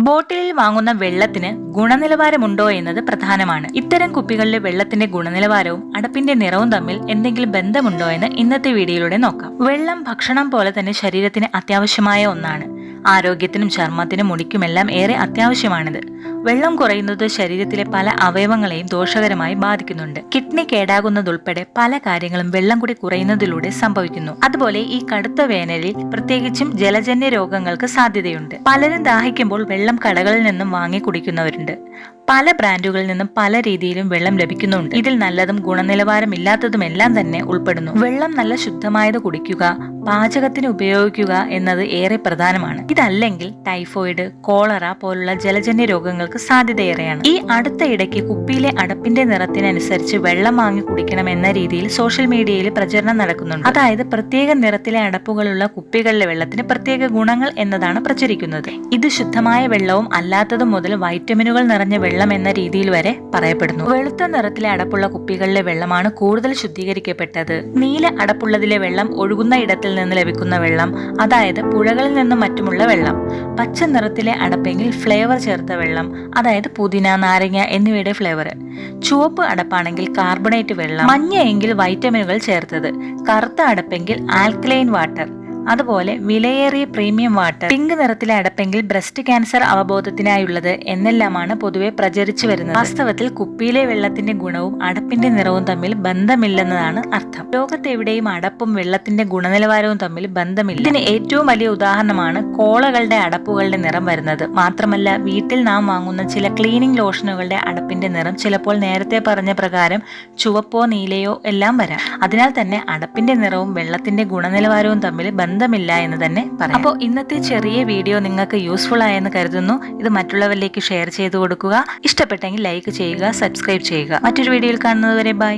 ബോട്ടിലിൽ വാങ്ങുന്ന വെള്ളത്തിന് ഗുണനിലവാരമുണ്ടോ എന്നത് പ്രധാനമാണ്. ഇത്തരം കുപ്പികളിലെ വെള്ളത്തിന്റെ ഗുണനിലവാരവും അടപ്പിന്റെ നിറവും തമ്മിൽ എന്തെങ്കിലും ബന്ധമുണ്ടോ എന്ന് ഇന്നത്തെ വീഡിയോയിലൂടെ നോക്കാം. വെള്ളം ഭക്ഷണം പോലെ തന്നെ ശരീരത്തിന് അത്യാവശ്യമായ ഒന്നാണ്. ആരോഗ്യത്തിനും ചർമ്മത്തിനും മുടിക്കുമെല്ലാം ഏറെ അത്യാവശ്യമാണിത്. വെള്ളം കുറയുന്നത് ശരീരത്തിലെ പല അവയവങ്ങളെയും ദോഷകരമായി ബാധിക്കുന്നുണ്ട്. കിഡ്നി കേടാകുന്നതുൾപ്പെടെ പല കാര്യങ്ങളും വെള്ളം കൂടി കുറയുന്നതിലൂടെ സംഭവിക്കുന്നു. അതുപോലെ ഈ കടുത്ത വേനലിൽ പ്രത്യേകിച്ചും ജലജന്യ രോഗങ്ങൾക്ക് സാധ്യതയുണ്ട്. പലരും ദാഹിക്കുമ്പോൾ വെള്ളം കടകളിൽ നിന്നും വാങ്ങി കുടിക്കുന്നവരുണ്ട്. പല ബ്രാൻഡുകളിൽ നിന്നും പല രീതിയിലും വെള്ളം ലഭിക്കുന്നുണ്ട്. ഇതിൽ നല്ലതും ഗുണനിലവാരമില്ലാത്തതുമെല്ലാം തന്നെ ഉൾപ്പെടുന്നു. വെള്ളം നല്ല ശുദ്ധമായത് കുടിക്കുക പാചകത്തിന് ഉപയോഗിക്കുക എന്നത് ഏറെ പ്രധാനമാണ്. ഇതല്ലെങ്കിൽ ടൈഫോയിഡ് കോളറ പോലുള്ള ജലജന്യ രോഗങ്ങൾക്ക് സാധ്യതയേറെയാണ്. ഈ അടുത്ത ഇടയ്ക്ക് കുപ്പിയിലെ അടപ്പിന്റെ നിറത്തിനനുസരിച്ച് വെള്ളം വാങ്ങി കുടിക്കണം എന്ന രീതിയിൽ സോഷ്യൽ മീഡിയയിൽ പ്രചരണം നടക്കുന്നുണ്ട്. അതായത് പ്രത്യേക നിറത്തിലെ അടപ്പുകളുള്ള കുപ്പികളിലെ വെള്ളത്തിന് പ്രത്യേക ഗുണങ്ങൾ എന്നതാണ് പ്രചരിക്കുന്നത്. ഇത് ശുദ്ധമായ വെള്ളവും അല്ലാത്തതും മുതൽ വൈറ്റമിനുകൾ നിറഞ്ഞ വെള്ളം എന്ന രീതിയിൽ വരെ പറയപ്പെടുന്നു. വെളുത്ത നിറത്തിലെ അടപ്പുള്ള കുപ്പികളിലെ വെള്ളമാണ് കൂടുതൽ ശുദ്ധീകരിക്കപ്പെട്ടത്. നീല അടപ്പുള്ളതിലെ വെള്ളം ഒഴുകുന്ന ഇടത്തിൽ നിന്ന് ലഭിക്കുന്ന വെള്ളം അതായത് പുഴകളിൽ നിന്നും മറ്റുമുള്ള വെള്ളം. പച്ച നിറത്തിലെ അടപ്പെങ്കിൽ ഫ്ലേവർ ചേർത്ത വെള്ളം അതായത് പുതിന നാരങ്ങ എന്നിവയുടെ ഫ്ലേവർ. ചുവപ്പ് അടപ്പാണെങ്കിൽ കാർബണേറ്റ് വെള്ളം. മഞ്ഞ എങ്കിൽ വൈറ്റമിനുകൾ ചേർത്തത്. കറുത്ത അടപ്പെങ്കിൽ ആൽക്കലൈൻ വാട്ടർ. അതുപോലെ വിലയേറിയ പ്രീമിയം വാട്ടർ പിങ്ക് നിറത്തിലെ അടപ്പെങ്കിൽ ബ്രസ്റ്റ് ക്യാൻസർ അവബോധത്തിനായുള്ളത് എന്നെല്ലാമാണ് പൊതുവെ പ്രചരിച്ചു വരുന്നത്. വാസ്തവത്തിൽ കുപ്പിയിലെ വെള്ളത്തിന്റെ ഗുണവും അടപ്പിന്റെ നിറവും തമ്മിൽ ബന്ധമില്ലെന്നതാണ് അർത്ഥം. ലോകത്തെവിടെയും അടപ്പും വെള്ളത്തിന്റെ ഗുണനിലവാരവും തമ്മിൽ ബന്ധമില്ല. ഇതിന് ഏറ്റവും വലിയ ഉദാഹരണമാണ് കോളകളുടെ അടപ്പുകളുടെ നിറം വരുന്നത്. മാത്രമല്ല വീട്ടിൽ നാം വാങ്ങുന്ന ചില ക്ലീനിങ് ലോഷനുകളുടെ അടപ്പിന്റെ നിറം ചിലപ്പോൾ നേരത്തെ പറഞ്ഞ പ്രകാരം ചുവപ്പോ നീലയോ എല്ലാം വരാം. അതിനാൽ തന്നെ അടപ്പിന്റെ നിറവും വെള്ളത്തിന്റെ ഗുണനിലവാരവും തമ്മിൽ ബന്ധമില്ല എന്ന് തന്നെ പറയാം. അപ്പോൾ ഇന്നത്തെ ചെറിയ വീഡിയോ നിങ്ങൾക്ക് യൂസ്ഫുൾ ആയെന്ന് കരുതുന്നു. ഇത് മറ്റുള്ളവരിലേക്ക് ഷെയർ ചെയ്തു കൊടുക്കുക. ഇഷ്ടപ്പെട്ടെങ്കിൽ ലൈക്ക് ചെയ്യുക സബ്സ്ക്രൈബ് ചെയ്യുക. മറ്റൊരു വീഡിയോയിൽ കാണുന്നതുവരെ ബൈ